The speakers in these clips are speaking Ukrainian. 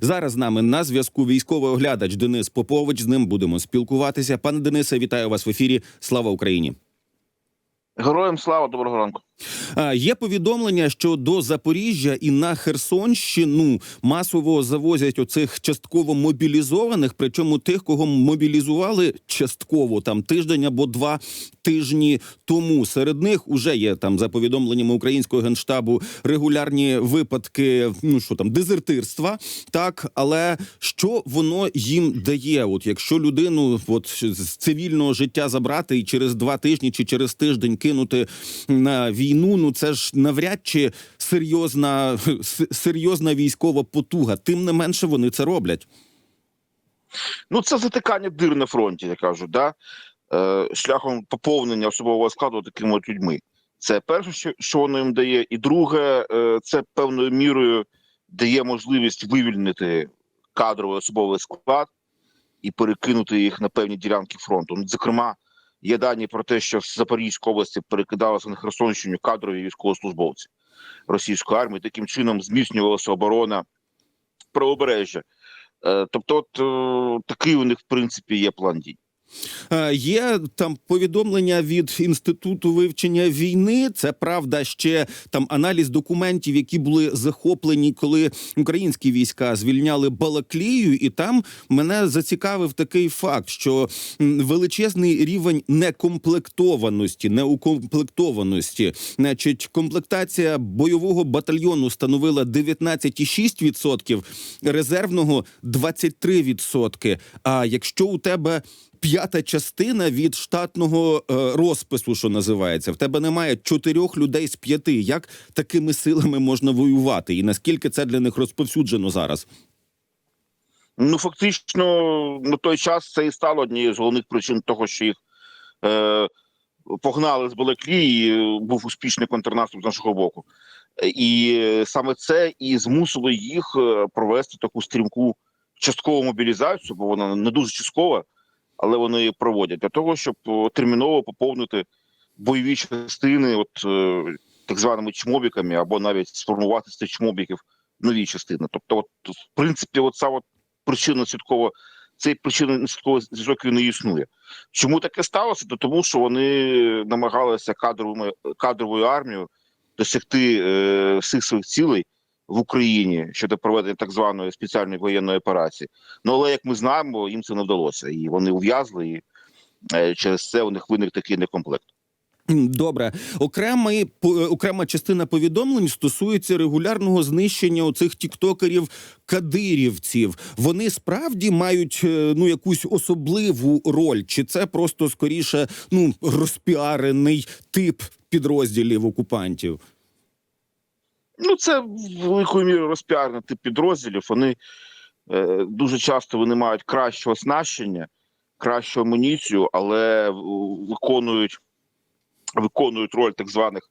Зараз з нами на зв'язку військовий оглядач Денис Попович. З ним будемо спілкуватися. Пане Денисе, вітаю вас в ефірі. Слава Україні. Героям слава, доброго ранку. Є повідомлення, що до Запоріжжя і на Херсонщину масово завозять оцих частково мобілізованих, причому тих, кого мобілізували частково там тиждень або два тижні тому. Серед них уже є там за повідомленнями українського генштабу регулярні випадки, ну що там, дезертирства. Так, але що воно їм дає? От якщо людину от з цивільного життя забрати і через два тижні чи через тиждень кинути на війну, ну це ж навряд чи серйозна серйозна військова потуга. Тим не менше вони це роблять. Ну, це затикання дир на фронті, я кажу, да? е, шляхом поповнення особового складу такими от людьми. Це перше, що воно їм дає. І друге, е, це певною мірою дає можливість вивільнити кадровий особовий склад і перекинути їх на певні ділянки фронту. Ну, зокрема, є дані про те, що з Запорізької області перекидалися на Херсонщину кадрові військовослужбовці російської армії. Таким чином зміцнювалася оборона правобережжя. Е, Тобто, от е, такий у них в принципі є план дій. Е, Є там повідомлення від інституту вивчення війни. Це правда ще там аналіз документів, які були захоплені, коли українські війська звільняли Балаклію, і там мене зацікавив такий факт, що величезний рівень некомплектованості, неукомплектованості, значить, комплектація бойового батальйону становила 19,6%, резервного 23%. А якщо у тебе п'ята частина від штатного е, розпису, що називається. В тебе немає чотирьох людей з п'яти. Як такими силами можна воювати? І наскільки це для них розповсюджено зараз? Ну фактично на той час це і стало однією з головних причин того, що їх е, погнали з Балаклії, і був успішний контрнаступ з нашого боку. Е, І е, саме це і змусило їх е, провести таку стрімку часткову мобілізацію, бо вона не дуже часткова, але вони проводять для того, щоб терміново поповнити бойові частини, от е, так званими чмобіками, або навіть сформувати з цих чмобіків нові частини. Тобто, от в принципі, от саме причинно свідково цей свідковий зв'язок не існує. Чому таке сталося? То тому, що вони намагалися кадровими кадровою армією досягти е, всіх своїх цілей в Україні щодо проведення так званої спеціальної воєнної операції. Ну але як ми знаємо, їм це не вдалося, і вони ув'язли, і е, через це у них виник такий некомплект. Добре, окремий е, окрема частина повідомлень стосується регулярного знищення оцих тіктокерів кадирівців. Вони справді мають е, ну якусь особливу роль, чи це просто скоріше ну розпіарений тип підрозділів окупантів? Ну, це великою мірою розпіарний тип підрозділів. Вони е, дуже часто вони мають краще оснащення, кращу амуніцію, але виконують, виконують роль так званих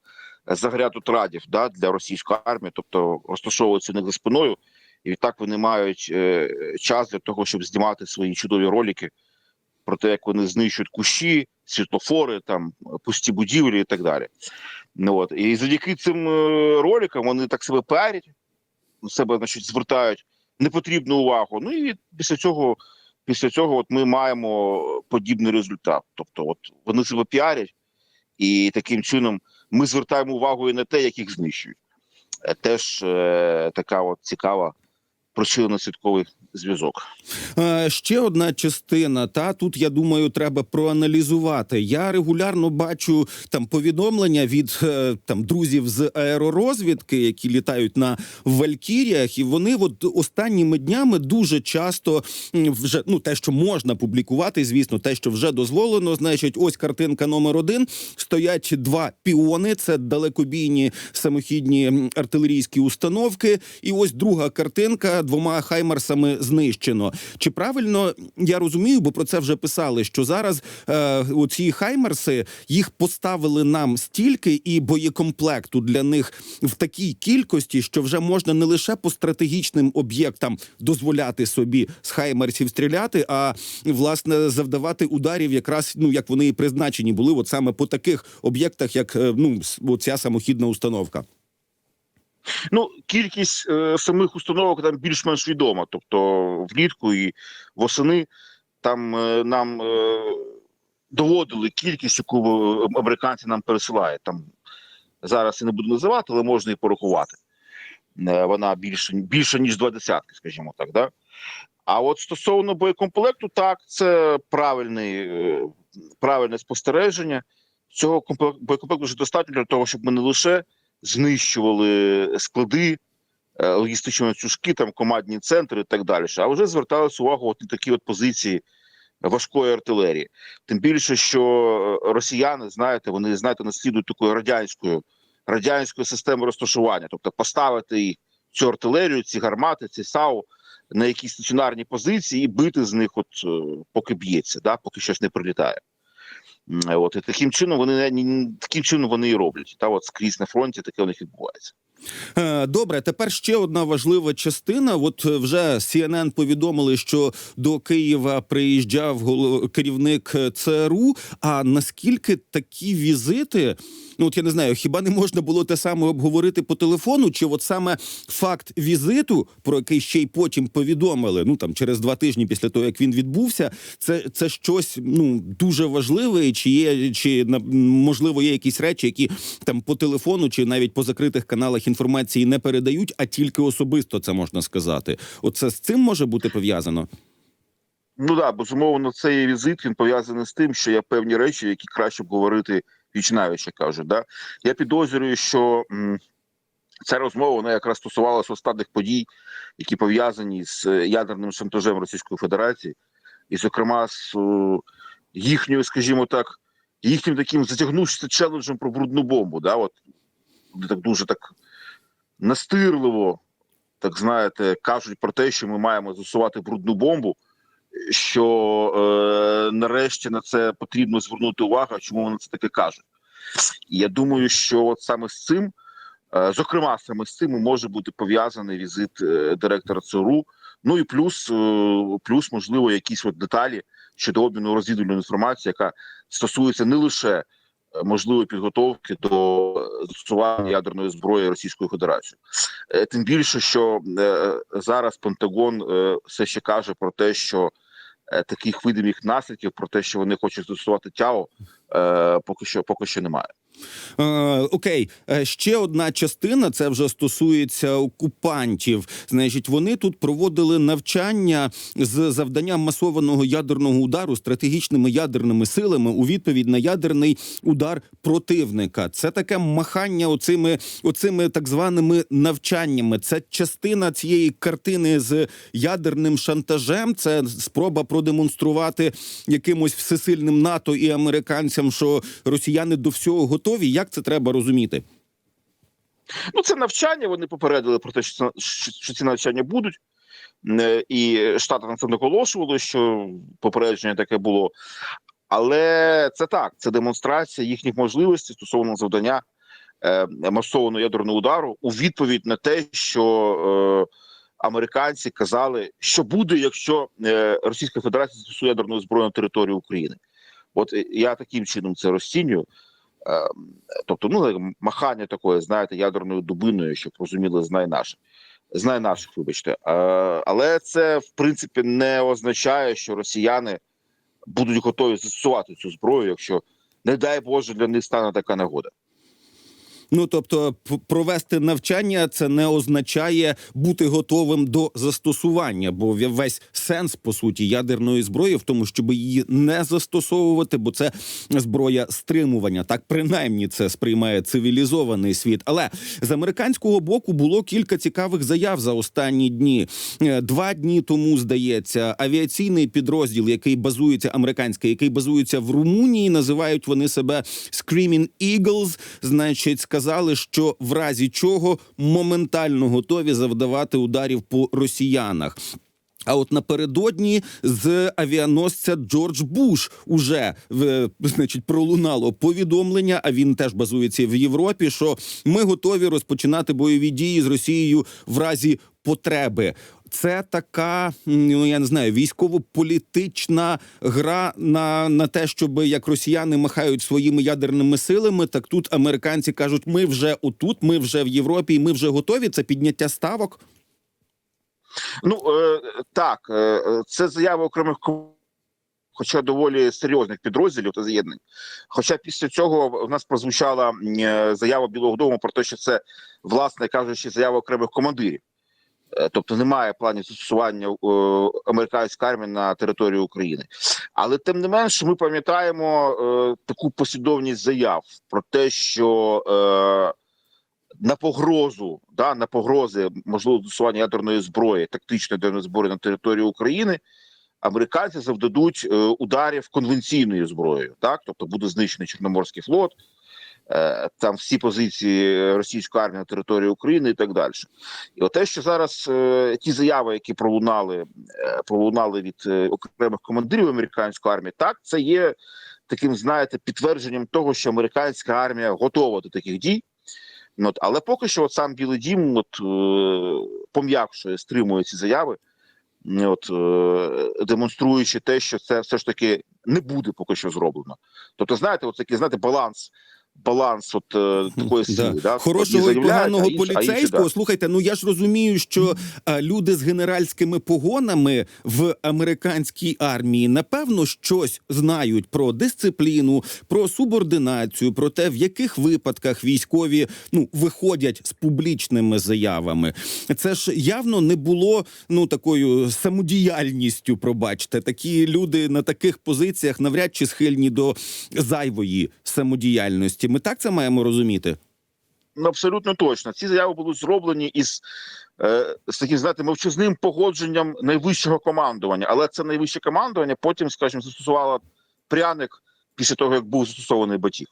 загрядутрадів да, для російської армії, тобто розташовуються них за спиною, і відтак вони мають е, час для того, щоб знімати свої чудові ролики про те, як вони знищують кущі, світлофори, там пусті будівлі і так далі. Ну от і завдяки цим е, роликам вони так себе піарять, себе значить звертають непотрібну увагу. Ну і після цього, після цього, от ми маємо подібний результат. Тобто, от вони себе піарять, і таким чином ми звертаємо увагу і на те, як їх знищують. Е, Теж е, така от цікава причинно-слідковий зв'язок. Е, Ще одна частина. Та тут я думаю, треба проаналізувати. Я регулярно бачу там повідомлення від е, там друзів з аеророзвідки, які літають на Валькіріях, і вони от останніми днями дуже часто вже ну те, що можна публікувати, звісно, те, що вже дозволено. Значить, ось картинка номер один. Стоять два піони. Це далекобійні самохідні артилерійські установки. І ось друга картинка двома хаймарсами знищено. Чи правильно я розумію, бо про це вже писали, що зараз е, оці хаймерси їх поставили нам стільки і боєкомплекту для них в такій кількості, що вже можна не лише по стратегічним об'єктам дозволяти собі з хаймерсів стріляти, а власне завдавати ударів, якраз ну як вони і призначені були, от саме по таких об'єктах, як е, ну оця самохідна установка. Ну, кількість е, самих установок там більш-менш відома. Тобто влітку і восени там е, нам е, доводили кількість, яку е, американці нам пересилають. Там зараз я не буду називати, але можна і порахувати. Е, вона більше, більше ніж два десятки, скажімо так. Да? А от стосовно боєкомплекту, так, це правильний, е, правильне спостереження. Цього боєкомплекту вже достатньо для того, щоб ми не лише знищували склади, е, логістичні ланцюжки, там командні центри і так далі, а вже зверталися увагу от на такі от позиції важкої артилерії. Тим більше, що е, росіяни, знаєте, вони знаєте, наслідують такою радянською радянською системою розташування, тобто поставити їх цю артилерію, ці гармати, ці САУ на якісь стаціонарні позиції і бити з них, от е, поки б'ється, да, поки щось не прилітає. От і таким чином вони таким чином вони і роблять. Та от скрізь на фронті таке у них відбувається. Е, Добре, тепер ще одна важлива частина. От е, вже CNN повідомили, що до Києва приїжджав керівник е, ЦРУ. А наскільки такі візити? Ну от я не знаю, хіба не можна було те саме обговорити по телефону? Чи от саме факт візиту, про який ще й потім повідомили, ну там через два тижні після того, як він відбувся, це, це щось ну дуже важливе, чи є чи можливо є якісь речі, які там по телефону чи навіть по закритих каналах інформації не передають, а тільки особисто це можна сказати. Оце з цим може бути пов'язано. Ну да, безумовно, цей візит він пов'язаний з тим, що є певні речі, які краще б говорити вічнавіч, як кажуть. Да? Я підозрюю, що м, ця розмова вона якраз стосувалася останніх подій, які пов'язані з е, ядерним шантажем Російської Федерації, і, зокрема, з е, їхньою, скажімо так, їхнім таким затягнувшися челенджем про брудну бомбу. Да? От, так дуже так настирливо, так знаєте, кажуть про те, що ми маємо засувати брудну бомбу що е, нарешті на це потрібно звернути увагу, чому вони це таке кажуть. Я думаю, що от саме з цим, е, зокрема, саме з цим може бути пов'язаний візит е, директора ЦРУ. Ну і плюс, е, плюс, можливо, якісь от деталі щодо обміну розвідувальної інформації, яка стосується не лише можливої підготовки до е, застосування ядерної зброї Російської Федерації. Е, Тим більше, що е, зараз Пентагон е, все ще каже про те, що е, таких видимих наслідків про те, що вони хочуть застосувати тяо, е, поки що поки що немає. Е, окей, Е, ще одна частина. Це вже стосується окупантів. Значить, вони тут проводили навчання з завданням масованого ядерного удару стратегічними ядерними силами у відповідь на ядерний удар противника. Це таке махання оцими, оцими так званими навчаннями. Це частина цієї картини з ядерним шантажем. Це спроба продемонструвати якимось всесильним НАТО і американцям, що росіяни до всього готові. Як це треба розуміти? Ну це навчання. Вони попередили про те, що, що, ці навчання будуть. Е, І штати на це наголошували, що попередження таке було. Але це так, це демонстрація їхніх можливостей стосовно завдання е, масованого ядерного удару у відповідь на те, що е, американці казали, що буде, якщо е, Російська Федерація застосує ядерну зброю на території України. От е, я таким чином це розцінюю. Е, тобто, ну махання такої, знаєте, ядерною дубиною, щоб розуміли, знай наших. Знай наших, вибачте. Е, але це в принципі не означає, що росіяни будуть готові застосувати цю зброю, якщо не дай Боже для них стане така нагода. Ну тобто, провести навчання це не означає бути готовим до застосування, бо ве- весь сенс по суті ядерної зброї в тому, щоб її не застосовувати, бо це зброя стримування. Так принаймні це сприймає цивілізований світ. Але з американського боку було кілька цікавих заяв за останні дні. Е, Два дні тому здається, авіаційний підрозділ, який базується американський, який базується в Румунії, називають вони себе Screaming Eagles, значить, сказали, що в разі чого моментально готові завдавати ударів по росіянах. А от напередодні з авіаносця Джордж Буш уже в, значить пролунало повідомлення. А він теж базується в Європі. Що ми готові розпочинати бойові дії з Росією в разі потреби. Це така, ну я не знаю, військово-політична гра на, на те, щоб як росіяни махають своїми ядерними силами, так тут американці кажуть: ми вже отут, ми вже в Європі, і ми вже готові. Це підняття ставок. Ну е, так, е, це заява окремих хоча доволі серйозних підрозділів та з'єднань. Хоча після цього в нас прозвучала е, заява Білого Дому про те, що це, власне кажучи, заява окремих командирів. Е, Тобто немає планів застосування е, американської армії на території України. Але тим не менш, ми пам'ятаємо е, таку послідовність заяв про те, що е, на погрозу, да, на погрози можливо застосування ядерної зброї, тактичної ядерної зброї на території України, американці завдадуть е, ударів конвенційною зброєю. Так, тобто буде знищений Чорноморський флот, там всі позиції російської армії на території України і так далі. І от те, що зараз е, ті заяви, які пролунали, е, пролунали від е, окремих командирів американської армії, так це є таким, знаєте, підтвердженням того, що американська армія готова до таких дій. Ну, От, але поки що, от сам Білий Дім, от е, пом'якшує, стримує ці заяви, от е, демонструючи те, що це все ж таки не буде поки що зроблено. Тобто, знаєте, от такий знаєте, баланс. Баланс от е, такої сили, да. хорошого і поганого а інші- а інші, поліцейського. Слухайте, ну я ж розумію, що а, люди з генеральськими погонами в американській армії напевно щось знають про дисципліну, про субординацію, про те, в яких випадках військові ну виходять з публічними заявами. Це ж явно не було ну такою самодіяльністю. Пробачте, такі люди на таких позиціях навряд чи схильні до зайвої самодіяльності. Ми так це маємо розуміти. Ну, абсолютно точно. Ці заяви були зроблені із е, з таким знаєте, мовчазним погодженням найвищого командування. Але це найвище командування потім, скажімо, застосувало пряник після того, як був застосований батіг.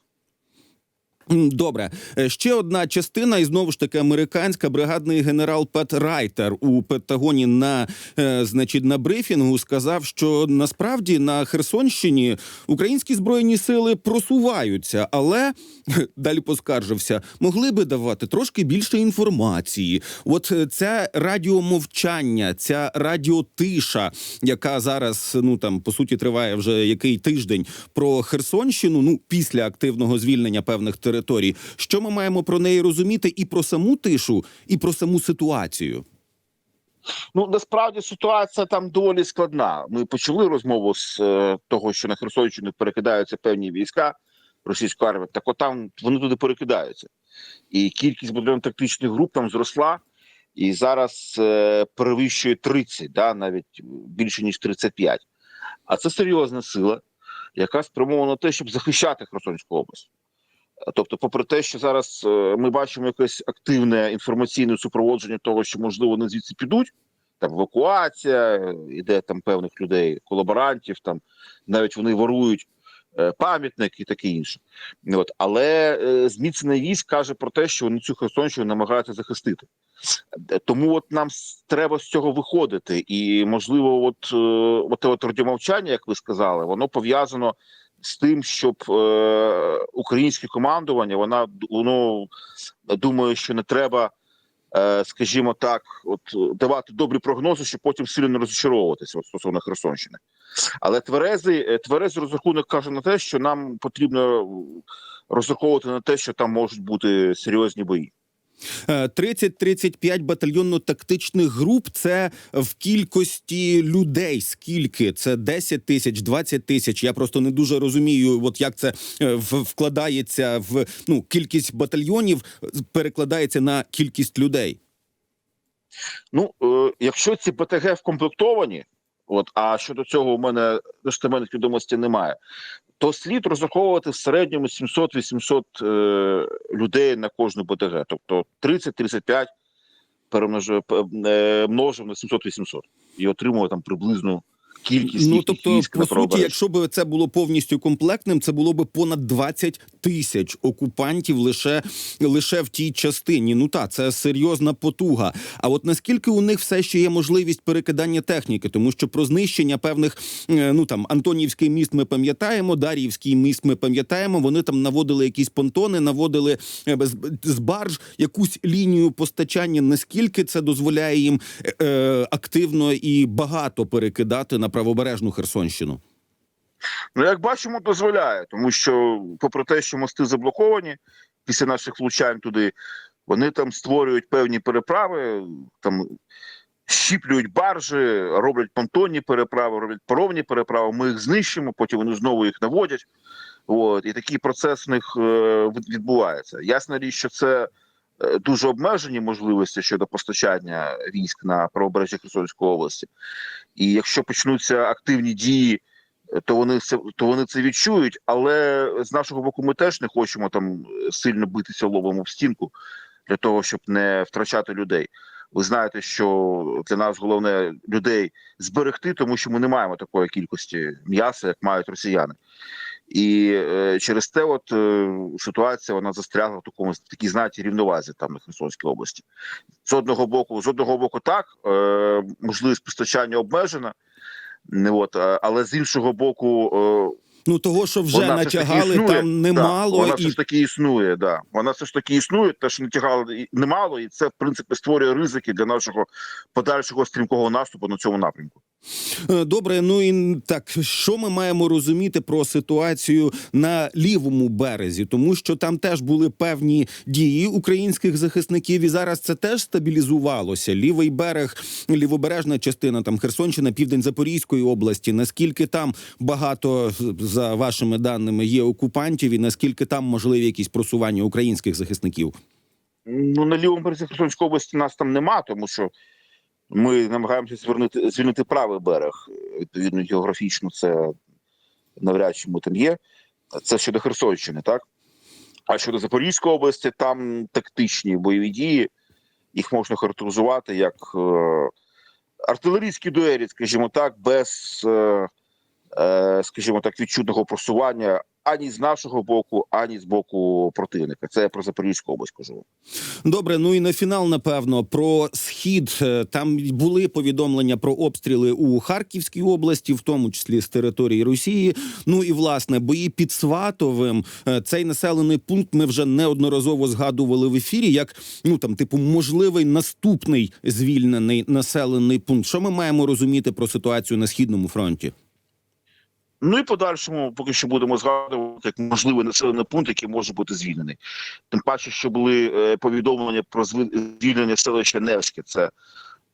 Добре, Е, ще одна частина, і знову ж таки американська бригадний генерал Пет Райтер у Пентагоні на е, значить на брифінгу сказав, що насправді на Херсонщині українські збройні сили просуваються, але далі поскаржився, могли би давати трошки більше інформації. От е, це радіомовчання, ця радіотиша, яка зараз ну там по суті триває вже який тиждень про Херсонщину. Ну після активного звільнення певних територій. Що ми маємо про неї розуміти і про саму тишу, і про саму ситуацію? Ну насправді ситуація там доволі складна. Ми почали розмову з е, того, що на Херсонщину перекидаються певні війська російської армії. Так от там вони туди перекидаються, і кількість батальйон тактичних груп там зросла. І зараз е, перевищує 30, да, навіть більше ніж 35. А це серйозна сила, яка спрямована на те, щоб захищати Херсонську область. Тобто, попри те, що зараз е, ми бачимо якесь активне інформаційне супроводження того, що можливо вони звідси підуть, там евакуація, іде там певних людей, колаборантів, там навіть вони ворують е, пам'ятник і таке інше. От але е, зміцнений військ каже про те, що вони цю Херсонщину намагаються захистити. Е, Тому от нам треба з цього виходити, і можливо, от, от, от радіомовчання, як ви сказали, воно пов'язано з тим, щоб е, українське командування вона воно думає, що не треба, е, скажімо так, от давати добрі прогнози, щоб потім сильно розчаровуватися от, стосовно Херсонщини. Але тверезий, е, тверезий розрахунок каже на те, що нам потрібно розраховувати на те, що там можуть бути серйозні бої. Е, 30-35 батальйонно-тактичних груп це в кількості людей. Скільки це 10 тисяч, 20 тисяч. Я просто не дуже розумію, от як це е, вкладається в ну кількість батальйонів, е, перекладається на кількість людей. Ну, е, якщо ці БТГ вкомплектовані, от а щодо цього у мене достеменних відомостей немає, то слід розраховувати в середньому 700-800 е, людей на кожну БТГ. Тобто 30-35 перемножує- п- е, на 700-800 і отримує там приблизну кількість Ну тобто, військ по суті, якщо б це було повністю комплектним, це було б понад 20 тисяч окупантів лише лише в тій частині. Ну та це серйозна потуга. А от наскільки у них все ще є можливість перекидання техніки, тому що про знищення певних е, ну там Антонівський міст ми пам'ятаємо, Дар'ївський міст ми пам'ятаємо. Вони там наводили якісь понтони, наводили е, без- з барж якусь лінію постачання. Наскільки це дозволяє їм е, е, активно і багато перекидати на правобережну Херсонщину? Ну, як бачимо, дозволяє, тому що, попри те, що мости заблоковані після наших влучань туди, вони там створюють певні переправи, там щіплюють баржі, роблять понтонні переправи, роблять паромні переправи. Ми їх знищимо, потім вони знову їх наводять. От і такий процес в них е, відбувається. Ясна річ, що це дуже обмежені можливості щодо постачання військ на правобережжя Херсонської області. І якщо почнуться активні дії то вони це то вони це відчують. Але з нашого боку, ми теж не хочемо там сильно битися лобом в стінку для того, щоб не втрачати людей. Ви знаєте, що для нас головне людей зберегти, тому що ми не маємо такої кількості м'яса, як мають росіяни. І е, через те, от е, ситуація вона застрягла в такому такій знаті рівновазі там на Херсонській області. З одного боку, з одного боку, так е, можливість постачання обмежена. Не от, а- але з іншого боку, е, Ну того, що вже вона натягали, існує. там немало да, вона і все ж таки існує. Да. Вона все ж таки існує, те, що натягали немало, і це в принципі створює ризики для нашого подальшого стрімкого наступу на цьому напрямку. Е, Добре, ну і так що ми маємо розуміти про ситуацію на лівому березі, тому що там теж були певні дії українських захисників, і зараз це теж стабілізувалося. Лівий берег, лівобережна частина, там Херсонщина, південь Запорізької області. Наскільки там багато за вашими даними є окупантів, і наскільки там можливі якісь просування українських захисників? Ну на лівому березі Херсонської області нас там нема, тому що ми намагаємося звернути звільнити правий берег. Відповідно, географічно це навряд чи ми там є. Це щодо Херсонщини, так? А щодо Запорізької області, там тактичні бойові дії, їх можна характеризувати як е, артилерійські дуелі, скажімо так, без, е, е, скажімо так, відчутного просування ані з нашого боку, ані з боку противника. Це я про Запорізьку область кажу. Добре, ну і на фінал, напевно, про схід. Е, Там були повідомлення про обстріли у Харківській області, в тому числі з території Росії. Ну і власне бої під Сватовим. Е, Цей населений пункт ми вже неодноразово згадували в ефірі, як ну там, типу, можливий наступний звільнений населений пункт. Що ми маємо розуміти про ситуацію на східному фронті? Ну і подальшому, поки що будемо згадувати як можливий населений пункт, який може бути звільнений. Тим паче, що були е, повідомлення про звільнення селища Невське. Це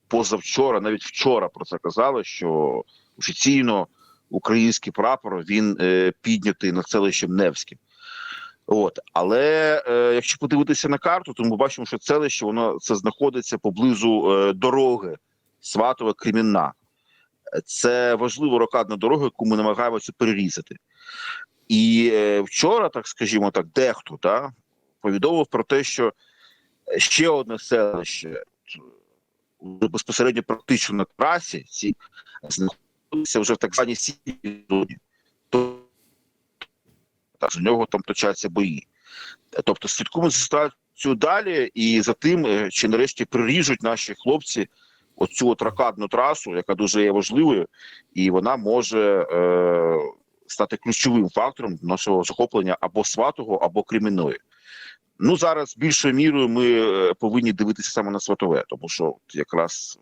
позавчора, навіть вчора про це казали, що офіційно український прапор він е, піднятий над селищем Невським. От, але е, якщо подивитися на карту, то ми бачимо, що селище воно це знаходиться поблизу е, дороги Сватове Кремінна. Це важлива рокадна дорога, яку ми намагаємося перерізати. І е, вчора, так скажімо так, дехто да, повідомив про те, що ще одне селище е, безпосередньо практично на трасі ці знаходиться вже в так званій сірій зоні. То та, з нього там точаться бої. Тобто слідкуємо за ситуацією далі і за тим, е, чи нарешті приріжуть наші хлопці оцю от ракадну трасу, яка дуже є важливою, і вона може е, стати ключовим фактором нашого захоплення або сватого, або кремінної. Ну зараз більшою мірою ми е, повинні дивитися саме на сватове, тому що якраз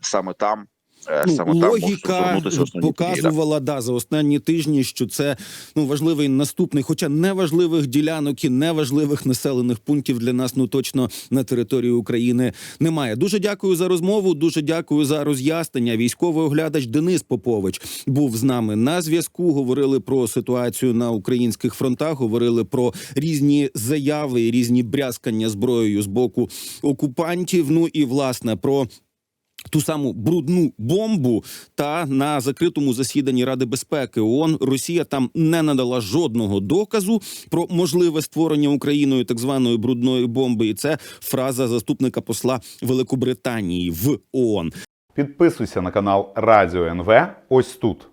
саме там. Е, Ну, саме логіка да. показувала да за останні тижні, що це ну важливий наступний, хоча неважливих ділянок і неважливих населених пунктів для нас ну точно на території України немає. Дуже дякую за розмову. Дуже дякую за роз'яснення. Військовий оглядач Денис Попович був з нами на зв'язку. Говорили про ситуацію на українських фронтах. Говорили про різні заяви і різні брязкання зброєю з боку окупантів. Ну і власне про ту саму брудну бомбу. Та на закритому засіданні Ради безпеки ООН Росія там не надала жодного доказу про можливе створення Україною так званої брудної бомби. І це фраза заступника посла Великобританії в ООН. Підписуйся на канал Радіо НВ ось тут.